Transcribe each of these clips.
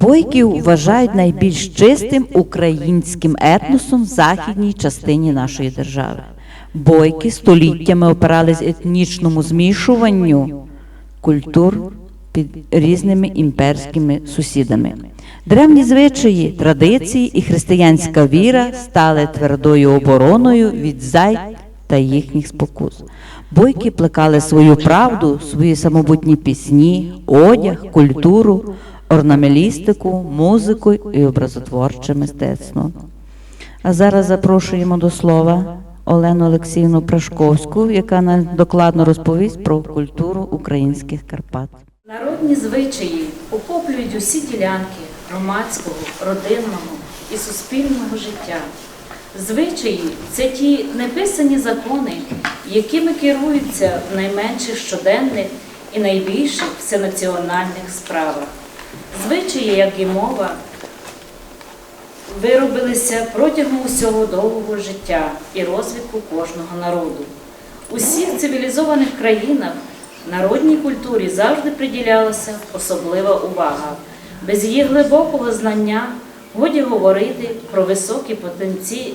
Бойків вважають найбільш чистим українським етносом в західній частині нашої держави. Бойки століттями опирались етнічному змішуванню культур під різними імперськими сусідами. Древні звичаї, традиції і християнська віра стали твердою обороною від зайд та їхніх спокус. Бойки плекали свою правду, свої самобутні пісні, одяг, культуру, орнамелістику, музику і образотворче мистецтво. А зараз запрошуємо до слова Олену Олексіївну Прашковську, яка нам докладно розповість про культуру українських Карпат. Народні звичаї охоплюють усі ділянки громадського, родинного і суспільного життя. Звичаї це ті неписані закони, якими керуються в найменших щоденних і найбільших всенаціональних справах. Звичаї, як і мова, виробилися протягом усього довгого життя і розвитку кожного народу. У всіх цивілізованих країнах народній культурі завжди приділялася особлива увага. Без її глибокого знання годі говорити про високі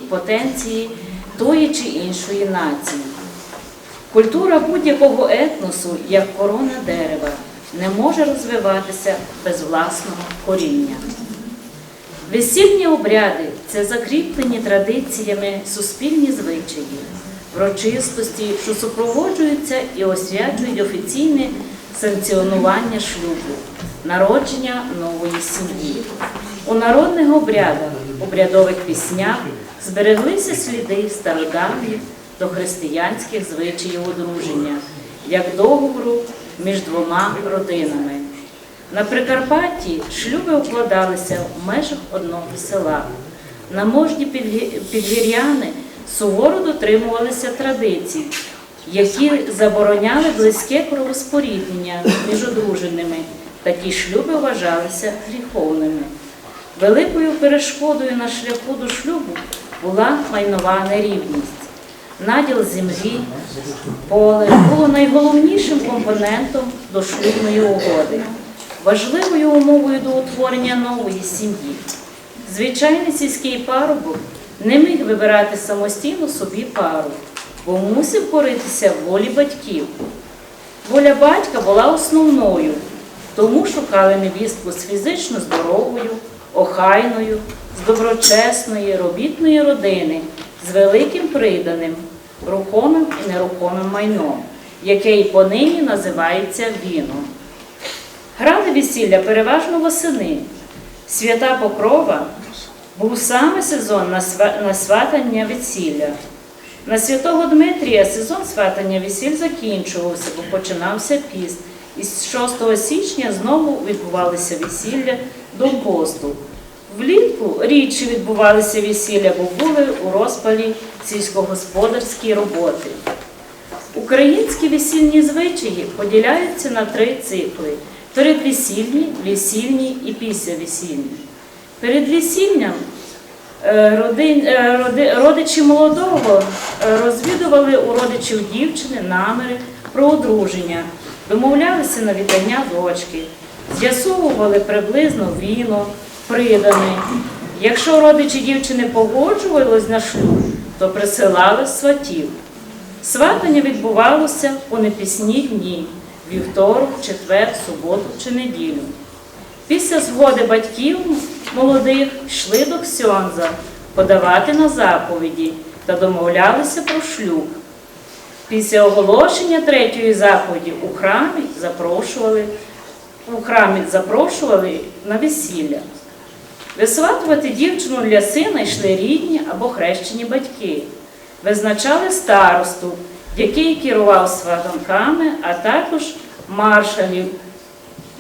потенції, тої чи іншої нації. Культура будь-якого етносу, як корона дерева, не може розвиватися без власного коріння. Весільні обряди це закріплені традиціями суспільні звичаї, врочистості, що супроводжуються і освячують офіційне санкціонування шлюбу, народження нової сім'ї. У народних обрядах, обрядових піснях збереглися сліди стародавніх дохристиянських звичаїв одруження, як договору між двома родинами. На Прикарпатті шлюби укладалися в межах одного села. Наможні підгі- підгір'яни суворо дотримувалися традицій, які забороняли близьке кровоспоріднення між одруженими. Такі шлюби вважалися гріховними. Великою перешкодою на шляху до шлюбу була майнова нерівність. Наділ землі, поле було найголовнішим компонентом до шлюбної угоди, важливою умовою до утворення нової сім'ї. Звичайний сільський парубок не міг вибирати самостійно собі пару, бо мусив коритися волі батьків. Воля батька була основною, тому шукали невістку з фізично здоровою, охайною, з доброчесної, робітної родини, з великим приданим, рухомим і нерухомим майном, яке і понині називається віном. Грали весілля переважно восени. Свята Покрова був саме сезон на сватання весілля. На святого Дмитрія сезон сватання весіль закінчувався, бо починався піст. І з 6 січня знову відбувалися весілля до посту. Влітку рідше відбувалися весілля, бо були у розпалі сільськогосподарські роботи. Українські весільні звичаї поділяються на три цикли: передвесільні, весільні і післявесільні. Перед весіллям е, е, роди- родичі молодого е, розвідували у родичів дівчини наміри про одруження, домовлялися на вітання дочки, з'ясовували приблизно віно, придане. Якщо родичі дівчини погоджувались на шлюб, то присилали сватів. Сватання відбувалося у непісні дні вівторок, четвер, суботу чи неділю. Після згоди батьків молодих йшли до Ксьонза подавати на заповіді та домовлялися про шлюб. Після оголошення третьої заповіді у храмі запрошували, у храмі запрошували на весілля. Висватувати дівчину для сина йшли рідні або хрещені батьки. Визначали старосту, який керував сватанками, а також маршалів,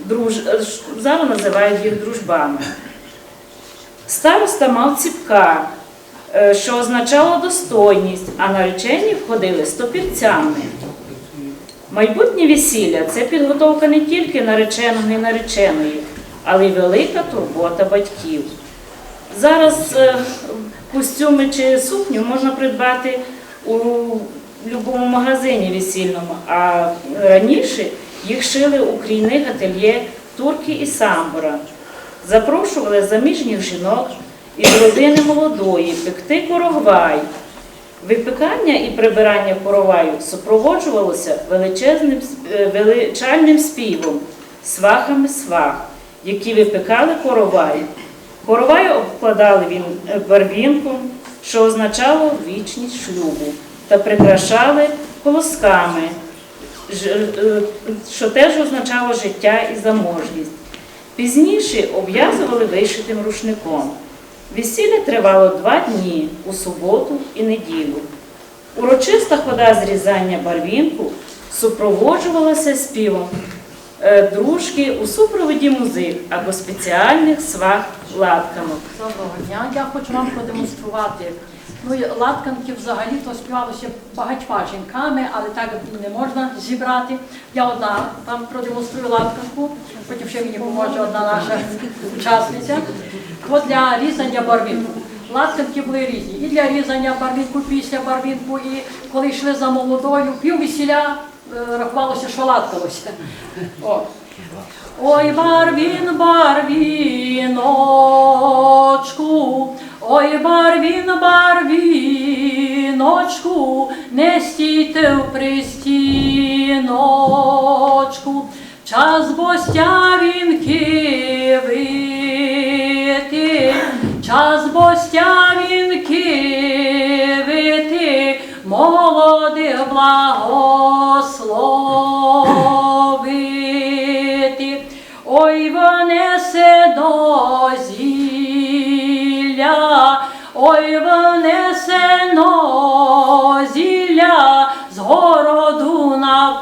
друж... зараз називають їх дружбами. Староста мав ціпка, е, що означало достойність, а наречені входили стопірцями. Майбутнє весілля це підготовка не тільки нареченого і нареченої, але й велика турбота батьків. Зараз е, костюми чи сукню можна придбати у будь-якому магазині весільному, а раніше їх шили у крійних ательє турки і самбора. запрошували заміжніх жінок із родини молодої пекти коровай. Випікання і прибирання короваю супроводжувалося величезним е, величальним співом, свахами свах, які випікали коровай. Коровай обкладали він е, барвінком, що означало вічність шлюбу, та прикрашали колосками, е, що теж означало життя і заможність. Пізніше обв'язували вишитим рушником. Весілля тривало два дні у суботу і неділю. Урочиста хода зрізання барвінку супроводжувалася співом дружки у супроводі музик або спеціальних свах латканок. Доброго дня. Я хочу вам продемонструвати. Ну, латканки взагалі то співалося багатьма жінками, але так не можна зібрати. Я одна вам продемонструю латканку, потім ще мені поможе одна наша учасниця. То для різання барвінку. Латканки були різні. І для різання барвінку, після барвінку, і коли йшли за молодою, пів весіля е, рахувалося, що латкалося. О. Ой, барвін, барвіночку, ой, барвін, барвіночку, не стійте в пристіночку, час бостя вінки вити, час бостя ой, вонесе но зілля з городу на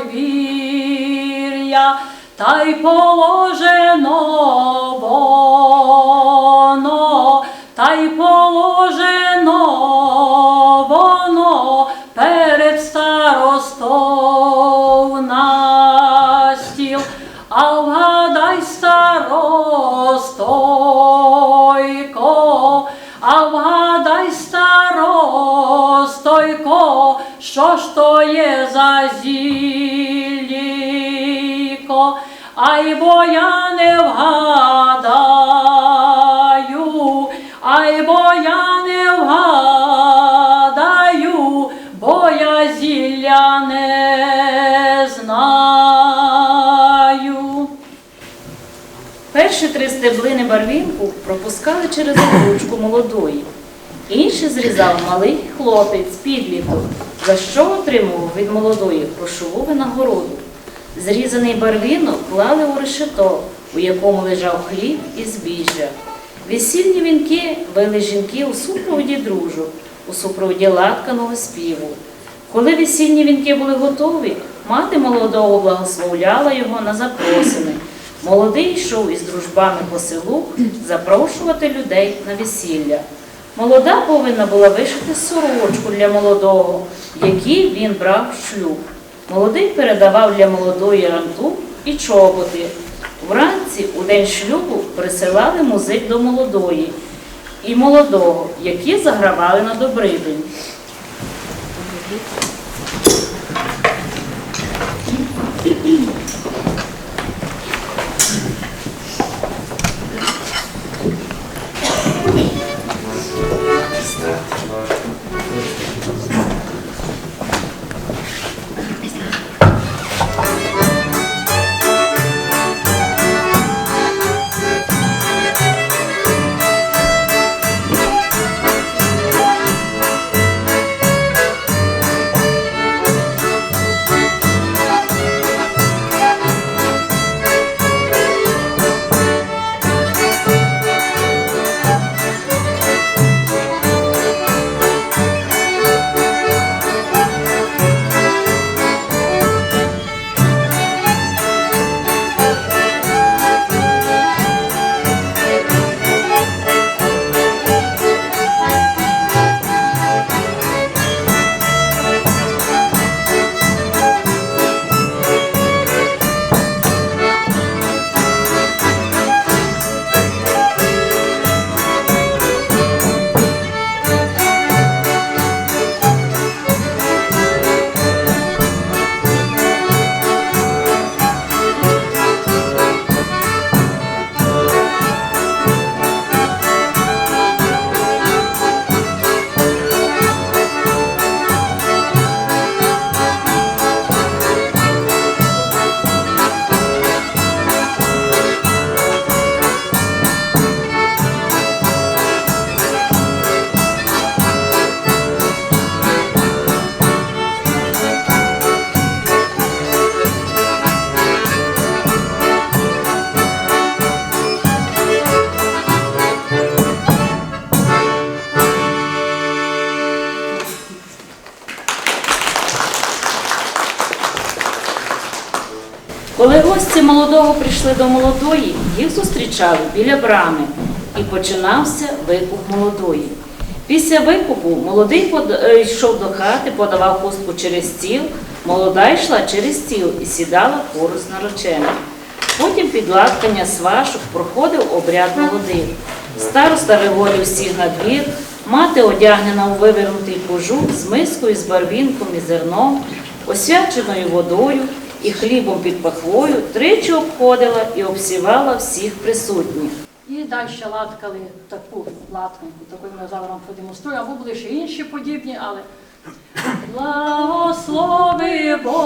подвір'я, та й положено воно, та й положено воно перед старостов на стіл, а вгадай старостойко, що ж є за ай бо я не вгадаю, ай бо я не вгадаю, бо я зілля не знаю. Перші три стеблини барвінку пропускали через ручку молодої. Інші зрізав малий хлопець, підліток, за що отримував від молодої грошову винагороду. Зрізаний барвінок клали у решето, у якому лежав хліб і збіжжя. Весільні вінки вели жінки у супроводі дружок, у супроводі латканого співу. Коли весільні вінки були готові, мати молодого благословляла його на запросини. Молодий йшов із дружбами по селу запрошувати людей на весілля. Молода повинна була вишити сорочку для молодого, в він брав шлюб. Молодий передавав для молодої ранту і чоботи. Вранці, у день шлюбу, присилали музик до молодої і молодого, які загравали на добридень. Прийшли до молодої, їх зустрічали біля брами, і починався викуп молодої. Після викупу молодий е, йшов до хати, подавав хустку через стіл, молода йшла через стіл і сідала поруч з нареченим. Потім під латкання свашок проходив обряд молодих. Староста виводив всіх на двір, мати одягнена у вивернутий кожух з мискою, з барвінком і зерном, освяченою водою і хлібом під пахвою, тричі обходила і обсівала всіх присутніх. І далі латкали таку латканку, таку ми зараз вам продемонструю, або були ще інші подібні, але благослови Бойку,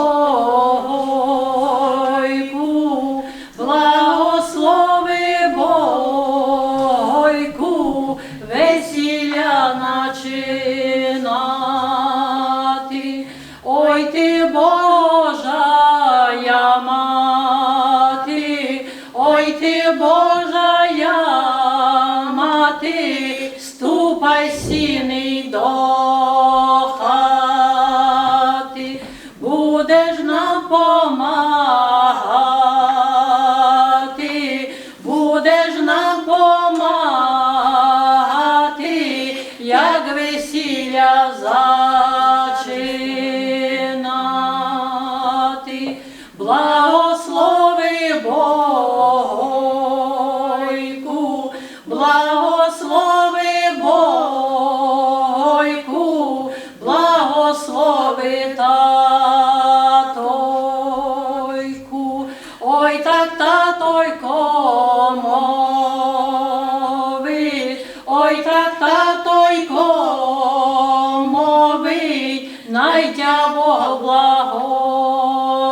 благослови Бойку, весілля начинати. Ой ти найдя Бога благословить,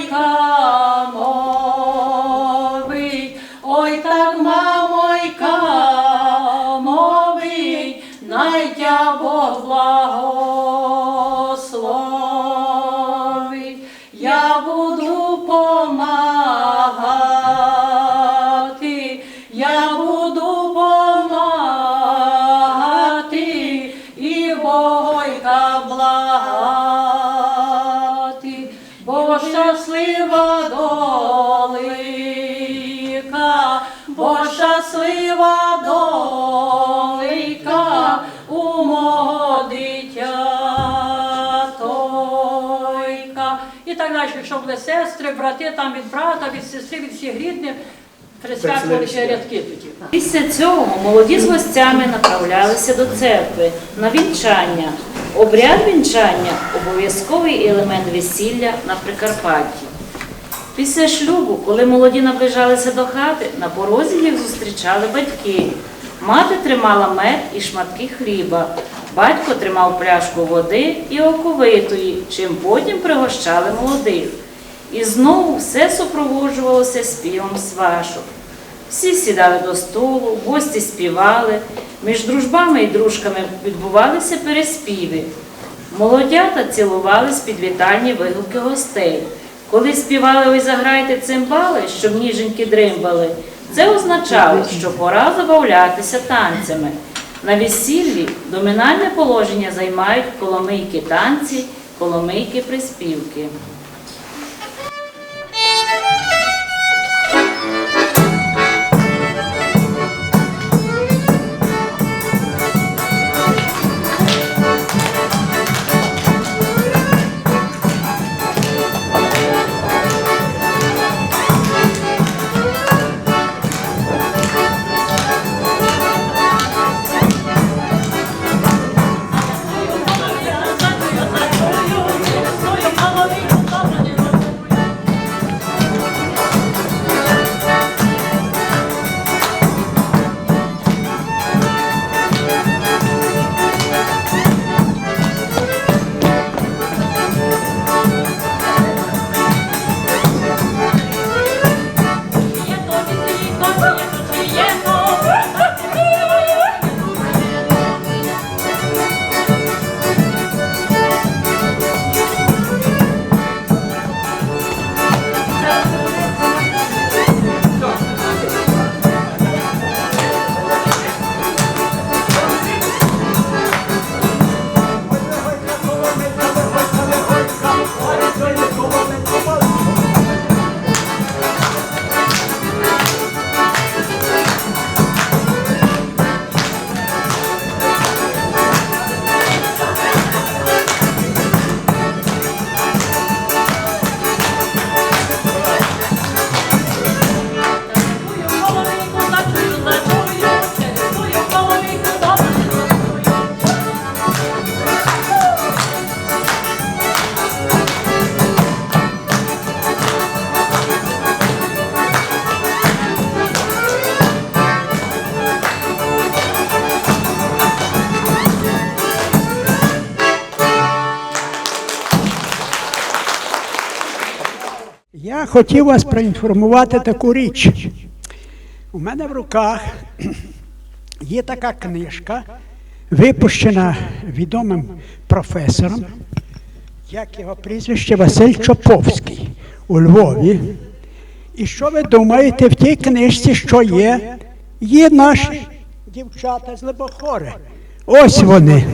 いが сестри, брати, там від брата, від сестри, від всіх рідних, присвячувалися рядки тоді. Після цього молоді з гостями направлялися до церкви на вінчання. Обряд вінчання обов'язковий елемент весілля на Прикарпатті. Після шлюбу, коли молоді наближалися до хати, на порозі їх зустрічали батьки. Мати тримала мед і шматки хліба. Батько тримав пляшку води і оковитої, чим потім пригощали молодих. І знову все супроводжувалося співом свашок. Всі сідали до столу, гості співали. Між дружбами і дружками відбувалися переспіви. Молодята цілувались під вітальні вигуки гостей. Коли співали ой заграйте цимбали, щоб ніженьки дримбали, це означало, що пора забавлятися танцями. На весіллі домінальне положення займають коломийки танці, коломийки приспівки. Хотів вас проінформувати таку річ. У мене в руках є така книжка, випущена відомим професором, як його прізвище Василь Чоповський у Львові. І що ви думаєте в тій книжці, що є? Є наші дівчата з Лебохори. Ось вони.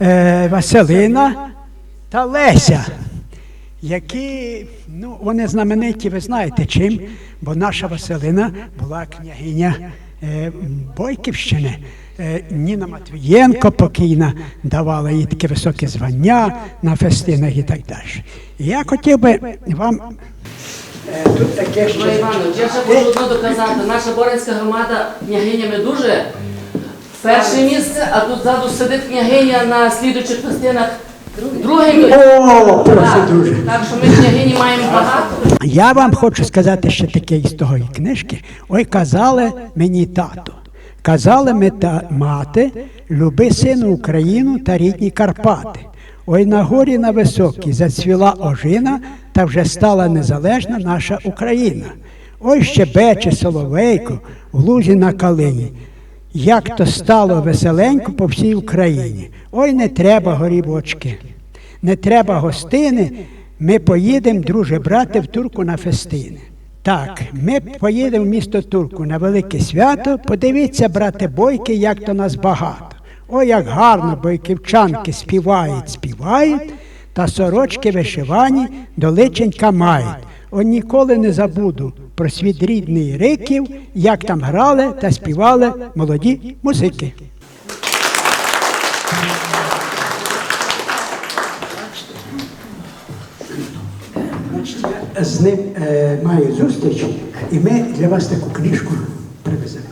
Е, Василина та Леся які ну, вони знамениті, ви знаєте чим, бо наша Василина була княгиня е, Бойківщини. Е, Ніна Матвієнко покійна давала їй таке високе звання на фестинах і так далі. І я хотів би вам е, тут таке Іванович, я ще можу одно доказати. Наша Боринська громада княгинями дуже перше місце, а тут ззаду сидить княгиня на слідуючих частинах друге. О, прошу дуже. так що ми княгині маємо багато. Я вам хочу сказати ще таке із того книжки. Ой, казали мені тато. Казали ми та мати, люби сину Україну та рідні Карпати. Ой на горі на високій зацвіла ожина, та вже стала незалежна наша Україна. Ой щебече соловейко в лузі на калині. Як то стало веселенько по всій Україні. Ой, не треба горівочки, не треба гостини. Ми поїдемо, друже, брате, в турку на фестини. Так, ми поїдемо в місто Турку на велике свято. Подивіться, брате, бойки, як то нас багато. Ой, як гарно бойківчанки співають, співають, та сорочки вишивані до личенька мають. Ніколи не забуду про світ рідний риків, як там грали та співали молоді музики. Я з ним е, маю зустріч, і ми для вас таку книжку привеземо.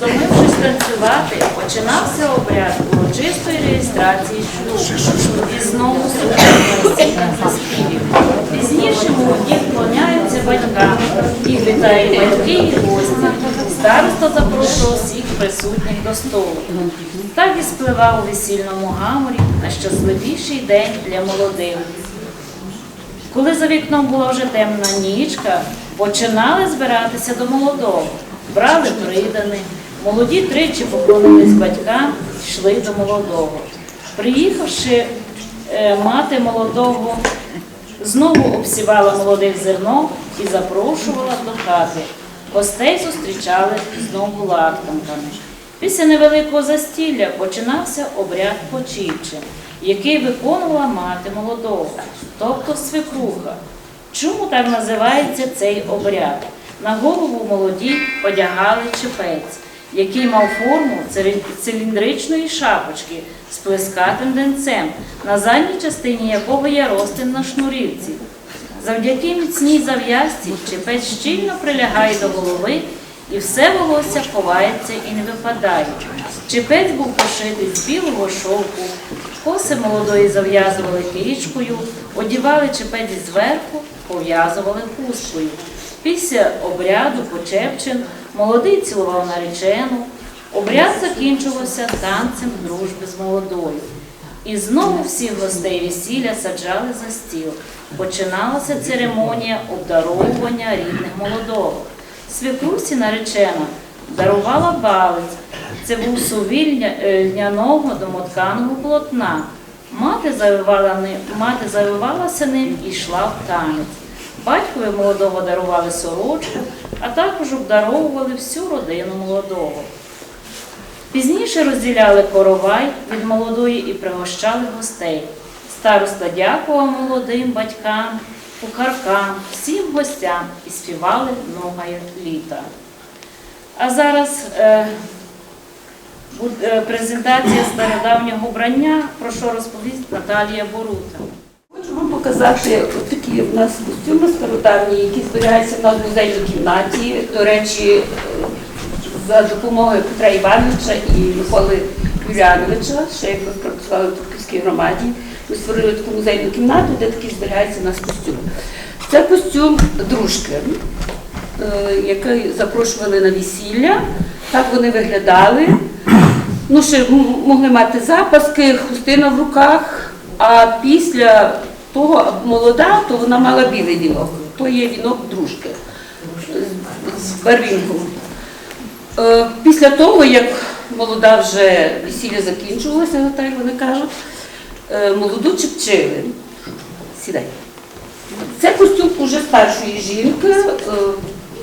Стомившись танцювати, починався обряд урочистої реєстрації шлюбу. І знову слухаємо заспівів. Пізніше молоді вклоняються батькам, їх вітають батьки і гості. Староста запрошував всіх присутніх до столу. Так і спливав у весільному гаморі найщасливіший день для молодих. Коли за вікном була вже темна нічка, починали збиратися до молодого, брали придани. Молоді тричі поклонились батькам, йшли до молодого. Приїхавши, е, мати молодого знову обсівала молодих зерном і запрошувала до хати. Гостей зустрічали знову латканками. Після невеликого застілля починався обряд почівче, який виконувала мати молодого, тобто свекруха. Чому так називається цей обряд? На голову молоді одягали чепець, який мав форму циліндричної шапочки з плескатим денцем, на задній частині якого є розтин на шнурівці. Завдяки міцній зав'язці чепець щільно прилягає до голови, і все волосся ховається і не випадає. Чепець був пошитий з білого шовку, коси молодої зав'язували кирічкою, одівали чепець зверху, пов'язували хусткою. Після обряду почепчин молодий цілував наречену. Обряд закінчувався танцем дружби з молодою. І знову всіх гостей весілля саджали за стіл. Починалася церемонія обдаровування рідних молодого. Свекрусі наречена дарувала балець. Це був сувіль е, домотканого полотна. Мати завивалася ним і йшла в танець. Батькові молодого дарували сорочку, а також обдаровували всю родину молодого. Пізніше розділяли коровай від молодої і пригощали гостей. Староста дякував молодим батькам, кухаркам, всім гостям і співали много літа. А зараз е, е, презентація стародавнього вбрання, про що розповість Наталія Борута. Показати такі в нас костюми стародавні, які зберігаються в нас в музейній кімнаті. До речі, е, за допомогою Петра Івановича і Миколи Юляновича, ще як працювали в Турківській громаді, ми створили таку музейну кімнату, де такі зберігаються в нас костюми. Це костюм дружки, е, який запрошували на весілля. Так вони виглядали. Ну, ще могли мати запаски, хустина в руках. А після того молода, то вона мала білий вінок. То є вінок дружки з- з барвінком. Е, Після того, як молода вже весілля закінчувалося, так вони кажуть, е, молоду чепчили. Сідай. Це костюм уже старшої жінки. е,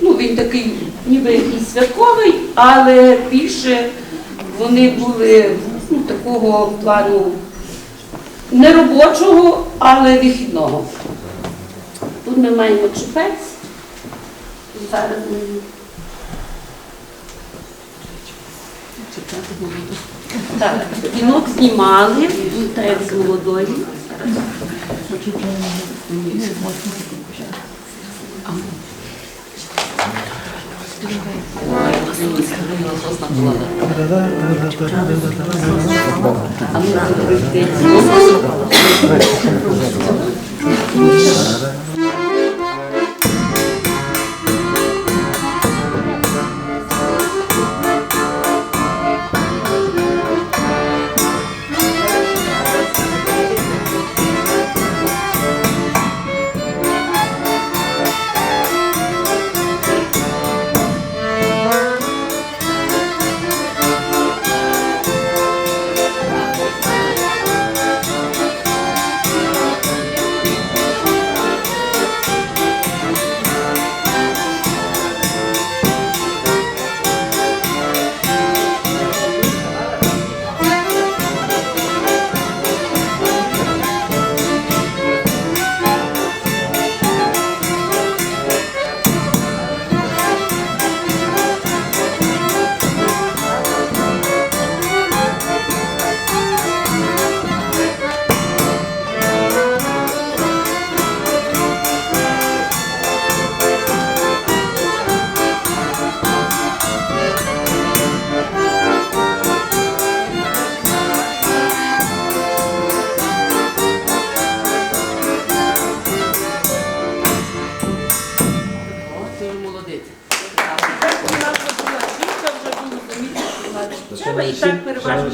Ну, він такий ніби якийсь святковий, але більше вони були ну, такого плану не робочого, але вихідного. Тут ми маємо чепець. Зараз ми Так, вінок знімали, як з молодої. А ми робити.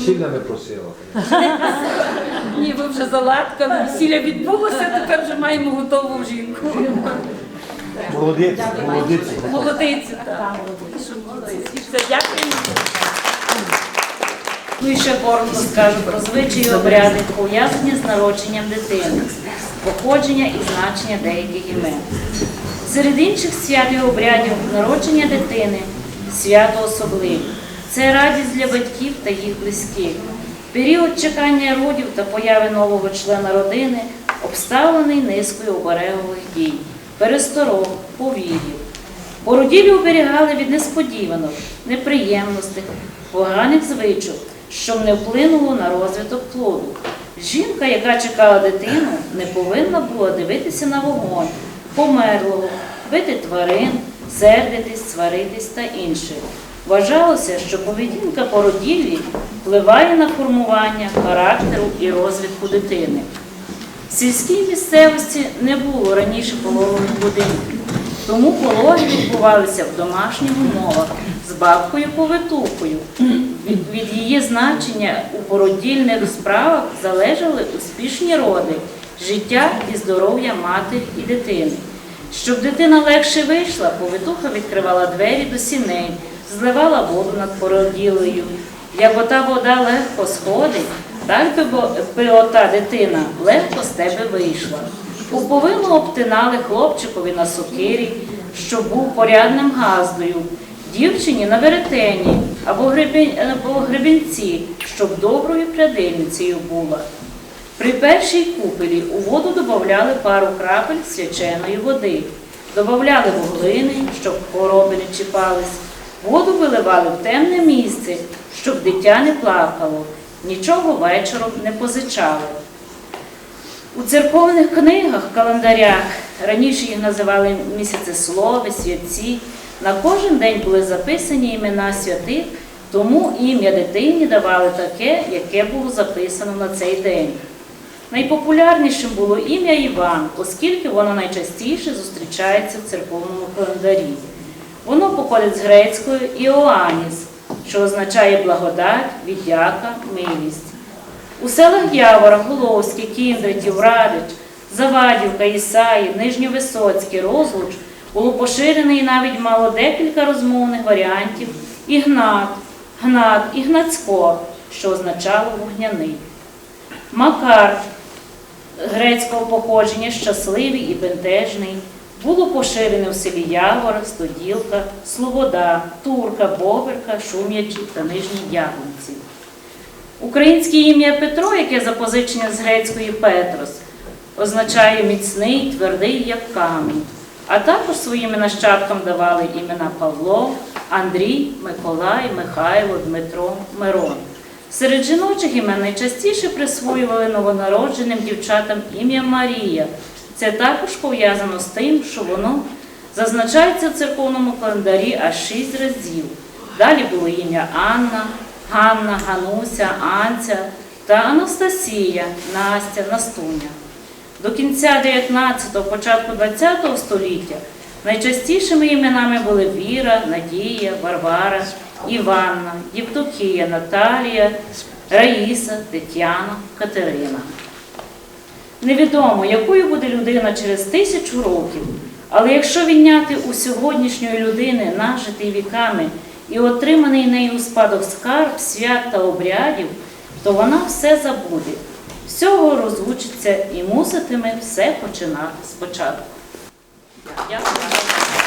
Весілля не просила. Ні, ви вже заладкали, весілля відбулося, тепер вже маємо готову жінку. Молодець, молодець. Молодиці, так. Все, дякуємо. Ну і ще коротко скажу про звичаї обряди, пов'язані з народженням дитини, походження і значення деяких імен. Серед інших свят і обрядів народження дитини свято особливе. Це радість для батьків та їх близьких. Період чекання родів та появи нового члена родини обставлений низкою оберегових дій, пересторог, повір'їв. Породілі оберігали від несподіванок, неприємностей, поганих звичок, щоб не вплинуло на розвиток плоду. Жінка, яка чекала дитину, не повинна була дивитися на вогонь, померлого, бити тварин, сердитись, сваритись та інше. Вважалося, що поведінка породіллі впливає на формування характеру і розвитку дитини. В сільській місцевості не було раніше пологових будинків, тому пологи відбувалися в домашніх умовах з бабкою-повитухою. Від, від її значення у породільних справах залежали успішні роди, життя і здоров'я матері і дитини. Щоб дитина легше вийшла, повитуха відкривала двері до сіней, зливала воду над породілею. Як ота вода легко сходить, так би, би ота дитина легко з тебе вийшла. Пуповину обтинали хлопчикові на сокирі, що був порядним газдою, дівчині на веретені або гребінці, щоб доброю прядильницею була. При першій купелі у воду додавали пару крапель свяченої води, додавали вуглини, щоб хвороби не чіпались, воду виливали в темне місце, щоб дитя не плакало, нічого вечором не позичали. У церковних книгах, календарях, раніше їх називали місяцеслови, святці, на кожен день були записані імена святих, тому ім'я дитині давали таке, яке було записано на цей день. Найпопулярнішим було ім'я Іван, оскільки воно найчастіше зустрічається в церковному календарі. Воно походить з грецької Іоаніс, що означає благодать, віддяка, милість. У селах Явора, Головське, Кіндратів, Радич Завадівка, Ісаїв, Нижньовисоцький, Розлуч було поширений і навіть мало декілька розмовних варіантів Ігнат, Гнат, Ігнацько, що означало вогняний. Макар грецького походження, щасливий і бентежний, було поширене в селі Явор, Стоділка, Слобода, Турка, Боберка, Шум'ячі та Нижній Яблонці. Українське ім'я Петро, яке запозичення з грецької Петрос, означає міцний, твердий, як камінь. А також своїм нащадкам давали імена Павло, Андрій, Миколай, Михайло, Дмитро, Мирон. Серед жіночих імен найчастіше присвоювали новонародженим дівчатам ім'я Марія. Це також пов'язано з тим, що воно зазначається в церковному календарі аж шість разів. Далі було ім'я Анна, Ганна, Гануся, Анця та Анастасія, Настя, Настуня. До кінця 19-го, початку 20-го століття найчастішими іменами були Віра, Надія, Варвара, Іванна, Євдокія, Наталія, Раїса, Тетяна, Катерина. Невідомо, якою буде людина через тисячу років, але якщо відняти у сьогоднішньої людини, нажитий віками і отриманий нею спадок скарб, свят та обрядів, то вона все забуде, всього розлучиться і муситиме все починати спочатку. Дякую.